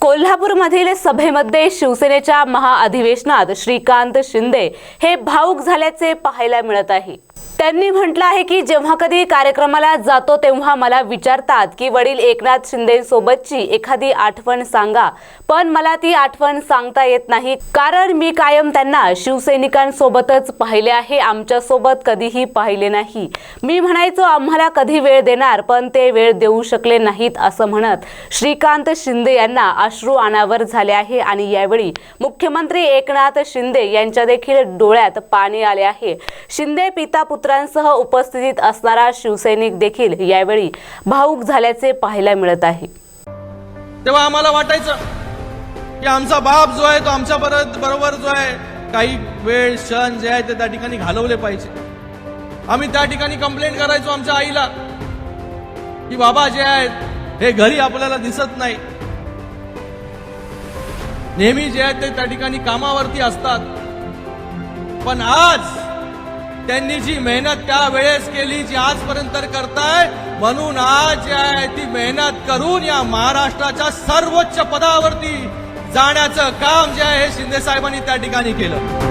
कोल्हापूरमधील सभेमध्ये शिवसेनेच्या महाअधिवेशनात श्रीकांत शिंदे हे भाऊक झाल्याचे पाहायला मिळत आहे. त्यांनी म्हटलं आहे की जेव्हा कधी कार्यक्रमाला जातो तेव्हा मला विचारतात की वडील एकनाथ शिंदेसोबतची एखादी आठवण सांगा. पण मला ती आठवण सांगता येत नाही कारण मी कायम त्यांना शिवसैनिकांसोबतच पाहिले आहे आमच्यासोबत कधीही पाहिले नाही. मी म्हणायचो आम्हाला कधी वेळ देणार पण ते वेळ देऊ शकले नाहीत असं म्हणत श्रीकांत शिंदे यांना अश्रू अनावर झाले आहे आणि यावेळी मुख्यमंत्री एकनाथ शिंदे यांच्या देखील डोळ्यात पाणी आले आहे. शिंदे पिता पुत्रांसह उपस्थितीत असणारा शिवसैनिक देखील यावेळी भाऊक झाल्याचे पाहायला मिळत आहे. तेव्हा आम्हाला वाटायचं की आमचा बाप जो आहे तो आमच्या बरोबर जो आहे काही वेळ क्षण जे आहे ते त्या ठिकाणी घालवले पाहिजे. आम्ही त्या ठिकाणी कंप्लेंट करायचो आमच्या आईला की बाबा जे आहेत हे घरी आपल्याला दिसत नाही. नेहमी जे आहेत ते त्या ठिकाणी कामावरती असतात. पण आज त्यांनी जी मेहनत त्या वेळेस केली जी आजपर्यंत करताय म्हणून आज आहे ती मेहनत करून या महाराष्ट्राच्या सर्वोच्च पदावरती जाण्याचं काम जे आहे हे शिंदे साहेबांनी त्या ठिकाणी केलं.